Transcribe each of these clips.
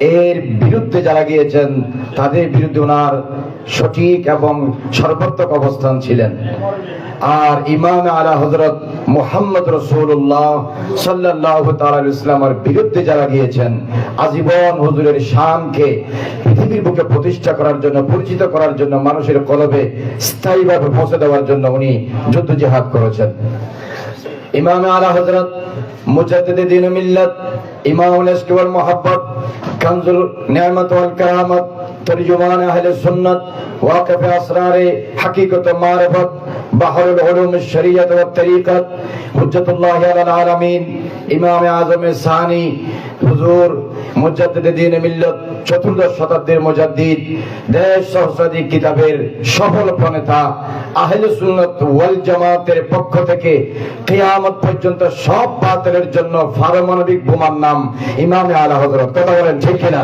এর বিরুদ্ধে যারা গিয়েছেন তাদের বিরুদ্ধে ওনার সঠিক এবং সর্বাত্মক অবস্থান ছিলেন। আর ইমাম আলা হজরত মোহাম্মদ রসুল্লাহ সাল্লাহ তাআলা ইসলামের বিরুদ্ধে যারা গিয়েছেন, আজীবন হুজুরের শানকে পৃথিবীর বুকে প্রতিষ্ঠা করার জন্য, পরিচিত করার জন্য, মানুষের কলবে স্থায়ীভাবে পৌঁছে দেওয়ার জন্য উনি যুদ্ধ জেহাদ করেছেন। ইমাম আলা হজরত মুজাদ্দিদ মিল্লাত, ইমামুল ওয়াল মুহাব্বত, কানজুল নিয়ামত ওয়াল তরজুমান আহলে সুন্নাত ওয়াকিফ আসরারে হাকিকত কিতাবের সফল প্রণেতা আহলে ওয়াল জামাতের পক্ষ থেকে কিয়ামত পর্যন্ত সব বাতিলের জন্য পারমাণবিক বোমার নাম ইমামে আলা হযরত। কথা বলেন ঠিক কিনা?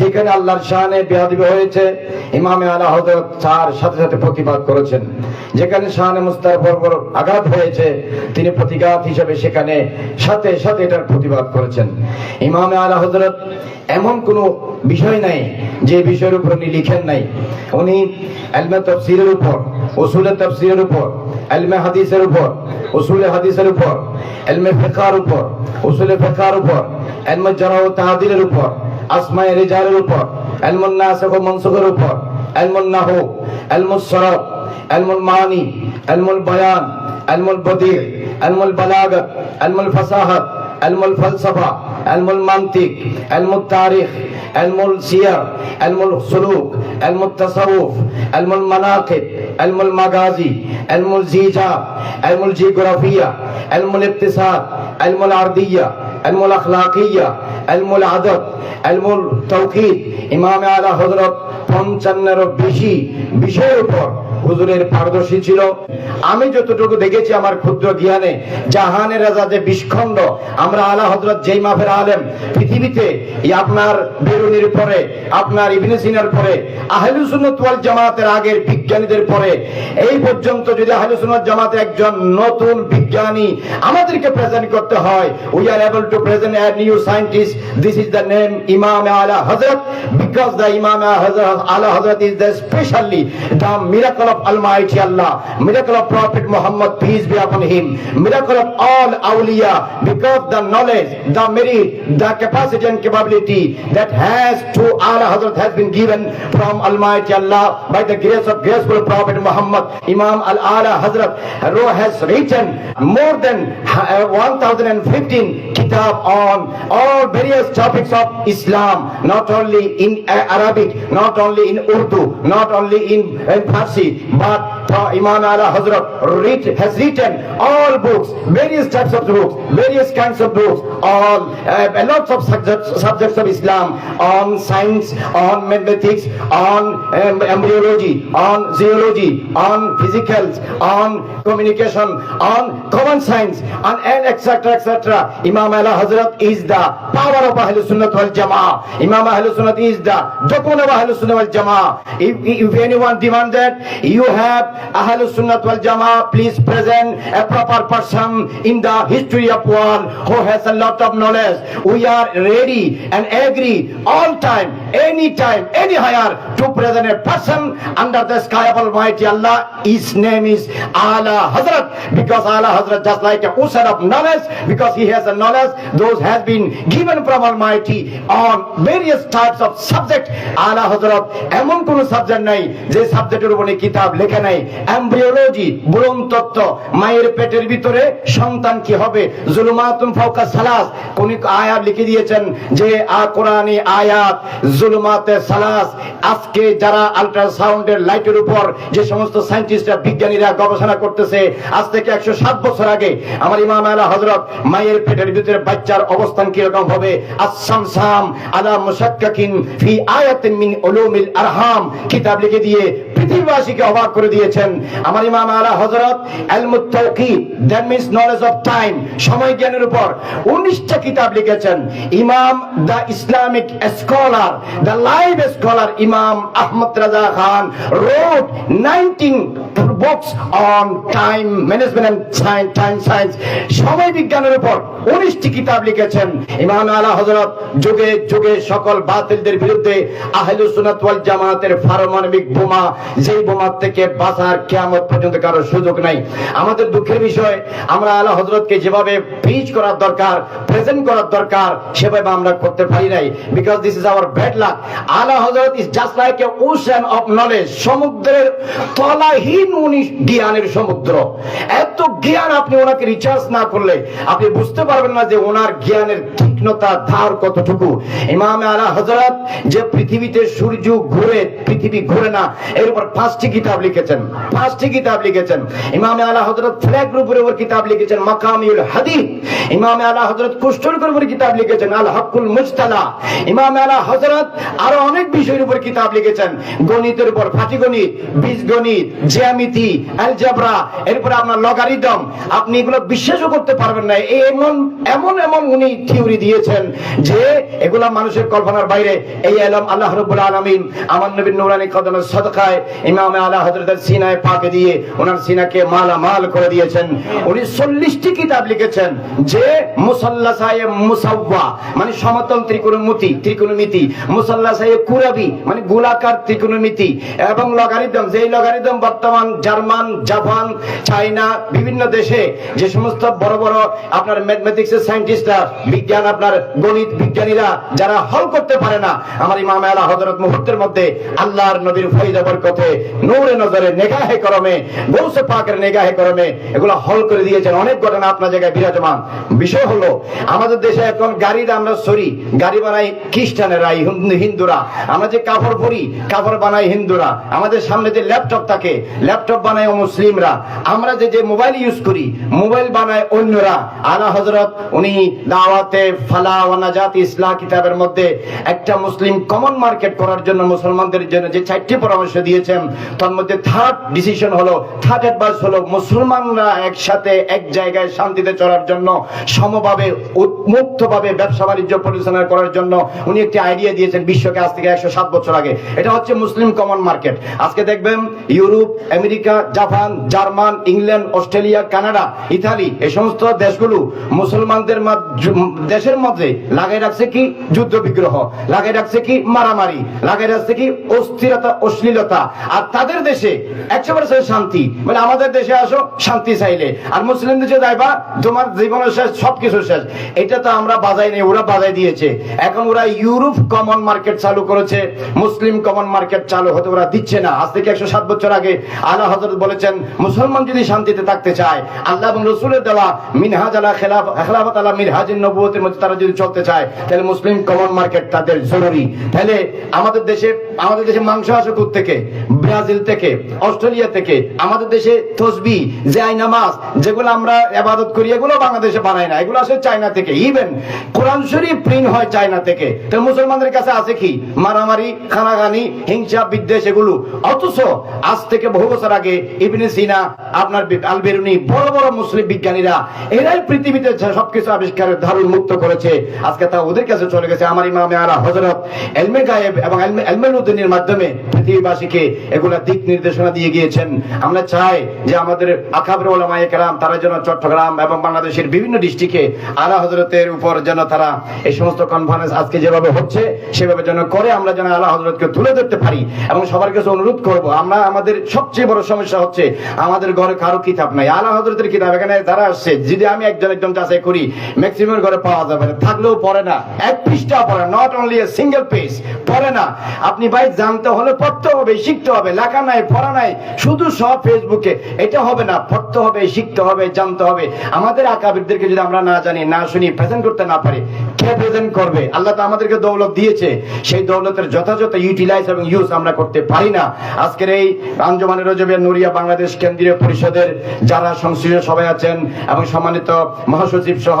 যেখানে আল্লাহর শানে বেয়াদবি হয়েছে, ইমামে আলা হযরত তার সাথে সাথে প্রতিবাদ করেছেন। যেখানে শানে মুস্তার বর্বর আঘাত হয়েছে, তিনি প্রতিঘাত হিসেবে সেখানে সাথে সাথে এটার প্রতিবাদ করেছেন। ইমামে আলা হযরত এমন কোনো বিষয় নাই, যে বিষয়ের উপর উনি লিখেন নাই। উনি এলমে তফসিরের উপর, উসুলে তফসিরের উপর, আলমে হাদিসের উপর, উসুলে হাদিসের উপর এলমে ফিকার উপর, উসুলে ফিকার উপর এলমে জারা ও তাহদিলের উপর আসমায়ে রিজালের উপর, এলমুন নাসিখ ও মনসুখের উপর, এলমুন নাহু এলমুস সরফ এলমুল মানি এলমুল বায়ান এলমুল বদির এলমুল বালাগত এলমুল ফাসাহাত এলমুল ফলসফা এলমুল মান্তিক এলমুল তারিখ এলমুল সিয়ার এলমুল সুলুক এলমুল তাসাউফ এলমুল মানাকিব এলমুল মাগাজি এলমুল জিজা এলমুল জিওগ্রাফিয়া এলমুল ইকতিসাদ এলমুল আরদিয়া এলমুল আখলাকিয়া এলমুল আদব এলমুল তৌকিদ ইমাম আলা হজরত পঞ্চান্নেরও বেশি বিষয়ের উপর হুজুরের পারদর্শী ছিল। আমি যতটুকু দেখেছি আমার ক্ষুদ্র জ্ঞানে জাহানের রাজা যে বিষ্খণ্ড, আমরা আলা হজরত যেই মাফের আলেম, পৃথিবীতে আপনার বেরুনির পরে, আপনার ইবনে সিনার পরে আহলুসুন্নত জামাতের আগের বিজ্ঞানীদের পরে, এই পর্যন্ত যদি আহলু সুন্নাত জামাতের একজন নতুন বিজ্ঞানী আমাদেরকে প্রেজেন্ট করতে হয় we are able to present a new scientist this is the name Imam Ala Hazrat because the Imam Ala Hazrat is the specially the miracle of Almighty Allah, miracle of Prophet Muhammad, peace be upon him, miracle of all awliya, because the knowledge, the merit, the capacity and capability that has to Allah Hazrat has been given from Almighty Allah by the grace of graceful Prophet Muhammad. Imam Al Ala Hazrat has written more than uh, 1015 kitab on all various topics of Islam, not only in uh, Arabic, not only in Urdu, not only in, in Farsi, but uh, Imam Ala Hazrat read, has written all books, various types of books, various kinds of books, all uh, lots of subjects, subjects of Islam on science, on mathematics, on um, embryology, on zoology, on physicals, on communication, on common science, on and etc. etc. Imam Ala Hazrat is the power of Ahlul Sunnah wal Jama'ah. Imam Ahlul Sunnah is the document of Ahlul Sunnah wal Jama'ah. If, if anyone demand that you have Ahlul Sunnah wal Jama'ah, please present a proper person in the history of world who has a lot of knowledge. We are ready and agree all time, any time, any higher to present a person under the sky of Almighty Allah. His name is Allah Hazrat because Allah Hazrat just like a usad of knowledge, because he has a knowledge, those has been given from Almighty on various types of subject. Allah Hazrat, এমন কোন subject নাই যে সাবজেক্টের উপরে কিতাব লেখা নাই। Embryology বুড়ন তত্ত্ব, মায়ের পেটের ভিতরে সন্তান কি হবে? জুলুমাতুন ফাওকা সালাস। কোন আয়াত লিখে দিয়েছেন যে, আ কোরআনি আয়াত, জুলুমাতে সালাস। আজকে যারা আল্ট্রাসাউন্ডের লাইটের উপর যে সমস্ত সায়েন্টিস্টরা বিজ্ঞানীরা গবেষণা করতেছে, আজ থেকে একশো সাত বছর আগে আমার ইমাম আলা হজরত মায়ের পেটের ভিতরে বাচ্চার অবস্থান কীরকম হবে? আসাম সাম আলা মুসাক্কাকিন ফি আয়াতিন মিন উলুমিল আরহাম। কিতাব লিখে দিয়ে পৃথিবীবাসীকে অবাক করে দিয়েছেন। আমার Imam Ala Hazrat that means knowledge of time সময় জ্ঞানের উপর উনিশটা কিতাব লিখেছেন। Imam the Islamic scholar, the live scholar Imam Ahmad Raza Khan wrote nineteen books on time management and time science সময় বিজ্ঞানের উপর উনিশটি কিতাব লিখেছেন। ইমাম আলা হজরত যুগে যুগে সকল বাতিলদের বিরুদ্ধে আহলু সুন্নাত ওয়াল জামাতের পারমাণবিক বোমা, যেই বোমা থেকে বাঁচার কিয়ামত পর্যন্ত কারও সুযোগ নাই। আমাদের দুঃখের বিষয়, আমরা আলা হজরতকে যেভাবে প্রিচ করার দরকার প্রেজেন্ট করার দরকার, সেভাবে আমরা করতে পারি নাই। Because this is our bad luck Ala Hazrat is just like a ocean of knowledge সমুদ্রের তলাহীন উনি জ্ঞানের সমুদ্র। এত জ্ঞান আপনি ওনাকে রিচার্জ না করলে আপনি বুঝতে পারবেন না যে ওনার জ্ঞানের তীক্ষ্ণতা ধার কতটুকু। ইমামে আলা হজরত যে পৃথিবীতে সূর্য ঘুরে, পৃথিবী ঘুরে না, এর উপর পাঁচটি কিতাব লিখেছেন, পাঁচটি কিতাব লিখেছেন। ইমামে আলা হজরত ফ্ল্যাগ গ্রুপের উপর কিতাব লিখেছেন, মাকামিউল হাদিদ ইমামে আলা হজরত উপর কিতাব লিখেছেন, আল হকুল মুজতালা। ইমামে আলা হজরত আরও অনেক বিষয়ের উপর কিতাব লিখেছেন, গণিতের উপর পাটিগণিত বীজগণিত, জ্যামিতি অ্যালজেব্রা এরপর আপনার লগারিদম আপনি এগুলো বিশ্বাসও করতে পারবেন না। এমন এমন এমন উনি থিওরি দিয়েছেন যে এগুলা মানুষের কল্পনার বাইরে। এই এলম আল্লাহ রব্বুল আলামিন আমার নবীর নূরানি কদমের সদকায় ইমামে আলা হযরতের সিনায় পাকে দিয়ে ওনার সিনাকে মালা মাল করে দিয়েছেন। উনি চল্লিশটি কিতাব লিখেছেন যে মুসাল্লাসায়ে মুসাওয়া মানে সমতল ত্রিকোণমিতি ত্রিকোণমিতি। মুসাল্লাসায়ে কুরাবি মানে গোলাকার ত্রিকোণমিতি। এবং লগারিদম যেই লগারিদম বর্তমান জার্মান, জাপান চায়না বিভিন্ন দেশে যে সমস্ত বড় বড় আপনার ম্যাথমেটিক্স এর সায়েন্টিস্টরা বিজ্ঞান আপনার গণিত বিজ্ঞানীরা, যারা হল করতে পারে না, আমার ইমাম আলা হযরত মুহূর্তের মধ্যে আল্লাহর নবীর ফয়দা বরকতে নূরে নজরে নেগাহে করমে, গৌসে পাকের নেগাহে করমে, এগুলো হল করে দিয়েছেন অনেক ঘটনা আপনার জায়গায় বিরাজমান। বিষয় হলো, আমাদের দেশে এখন গাড়ির আমরা সরি, গাড়ি বানাই খ্রিস্টানেরা, হিন্দু- হিন্দুরা। আমরা যে কাপড় পরি, কাপড় বানাই হিন্দুরা। আমাদের সামনে যে ল্যাপটপ থাকে ল্যাপটপ বানায় মুসলিমরা। আমরা যে যে মোবাইল ইউজ করি, মোবাইল বানায় অন্যরা। আলা হজরত, উনি দাওয়াতে ফালা ওয়া নাজাত ইসলাহ কিতাবের মধ্যে একটা মুসলিম কমন মার্কেট করার জন্য মুসলমানদের জন্য যে চারটি পরামর্শ দিয়েছেন, তার মধ্যে থার্ড ডিসিশন হলো থার্ড অ্যাডভাইস হলো মুসলমানরা একসাথে এক জায়গায় শান্তিতে চলার জন্য, সমভাবে মুক্তভাবে ব্যবসা বাণিজ্য পরিচালনা করার জন্য উনি একটি আইডিয়া দিয়েছেন বিশ্বকে আজ থেকে একশো সাত বছর আগে। এটা হচ্ছে মুসলিম কমন মার্কেট আজকে দেখবেন, Europe, America Japan, German, England, Australia, Canada, Italy এই সমস্ত দেশগুলো মুসলমানদের দেশের মধ্যে লাগাই রাখছে কি যুদ্ধ বিগ্রহ, লাগাই রাখছে কি মারামারি, লাগাই রাখছে কি অস্থিরতা, অশ্লীলতা। আর তাদের দেশে একশো পার্সেন্ট শান্তি। মানে আমাদের দেশে আসো, শান্তি চাইলে। আর মুসলিম দেশে যাইবা, তোমার জীবনের শেষ সবকিছু শেষ। এটা তো আমরা বাজাই নেই, ওরা বাজাই দিয়েছে। এখন ওরা ইউরোপ কমন মার্কেট চালু করেছে, মুসলিম কমন মার্কেট চালু হতে ওরা দিচ্ছে না। আজ থেকে একশো সাত বছর আগে আল্লাহ হজরত বলেছেন, মুসলমান যদি শান্তিতে থাকতে চায়, আল্লাহ এবং রসুলের দেওয়া মিনহাজ আলা খেলাফ, খেলাফত আলা মিনহাজিন নবুয়তের মধ্যে তারা যদি চলতে চায়, তাহলে মুসলিম কমন মার্কেট তাদের জরুরি। তাহলে আমাদের দেশে আমাদের দেশে মাংস আসে থেকে ব্রাজিল থেকে, অস্ট্রেলিয়া থেকে, আমাদের দেশে তসবি জাই নামাজ, যেগুলো আমরা আবাদত করি, এগুলো বাংলাদেশে বানায় না, এগুলো আসে চায়না থেকে। ইভেন কোরআন শরীফ প্রিন্ট হয় চায়না থেকে। তো মুসলমানদের কাছে আছে কি? মারামারি খানাগানি হিংসা, বিদ্বেষ এগুলো। অথচ আজ থেকে বহু বছর আগে ইবনে সিনা, আপনার আল বেরুনি বড় বড় মুসলিম বিজ্ঞানীরা, এরাই পৃথিবীতে সবকিছু আবিষ্কারের ধারণ মুক্ত করেছে। আজকে তা ওদের কাছে চলে গেছে। আমার ইমামে আলা হজরত এলমে গায়েব এবং এলমে- এলমে উদ্দিনের মাধ্যমে পৃথিবীবাসীকে এগুলা দিক নির্দেশনা দিয়ে গিয়েছেন। আমরা চাই যে আমাদের আকাবরে ওলামায়ে কেরাম, তারা যেন চট্টগ্রাম এবং বাংলাদেশের বিভিন্ন ডিস্ট্রিক্টে আলা হজরতের উপর যেন তারা এই সমস্ত কনফারেন্স আজকে যেভাবে হচ্ছে, সেভাবে যেন করে আমরা যেন আলা হজরতকে তুলে ধরতে পারি। এবং সবার কাছে অনুরোধ করব, আমরা আমাদের সবচেয়ে বড় সমস্যা হচ্ছে, আমাদের ঘরে কারও কিতাব নাই। আলা হজরতের কিতাব এখানে যারা আসছে, যদি আমি একজন একজন যাচাই করি ম্যাক্সিমাম ঘরে পাওয়া যাবে না। থাকলেও পড়ে না। এক পৃষ্ঠা পড়ে not only a single page পড়ে না। আপনি ভাই জানতে হলে পড়তে হবে, শিখতে হবে। লেখা নাই, পড়া নাই। শুধু সব ফেসবুকে এটা হবে না। পড়তে হবে, শিখতে হবে, জানতে হবে। আমাদের আকাবিরদেরকে যদি আমরা না জানি, না শুনি প্রেজেন্ট করতে না পারি, কে প্রেজেন্ট করবে? আল্লাহ তো আমাদেরকে দৌলত দিয়েছে। সেই দৌলতের যথাযথ ইউটিলাইজ এবং ইউজ আমরা করতে পারি না। আজকের এই আঞ্জমানের রজবিয়া নুরিয়া বাংলাদেশ কেন্দ্রীয় পরিষদের যারা সংশ্লিষ্ট সবাই আছেন এবং সম্মানিত মহাসচিব সহ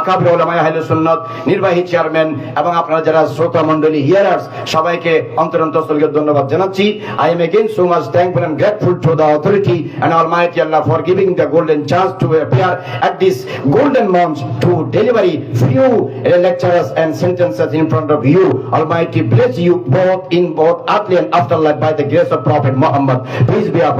আকাবর ওলামায় আহলে সুন্নত নির্বাহী চেয়ারম্যান এবং আপনারা যারা শ্রোতা মণ্ডলী হিয়ারার্স সবাইকে অন্তরন্তস্থলকে ধন্যবাদ জানাচ্ছি I am again so much thankful and grateful to the authority and Almighty Allah for giving the golden chance to appear at this golden month to deliver few lectures and sentences in front of you. Almighty bless you both in both earthly and afterlife by the grace of Prophet Muhammad. Peace be upon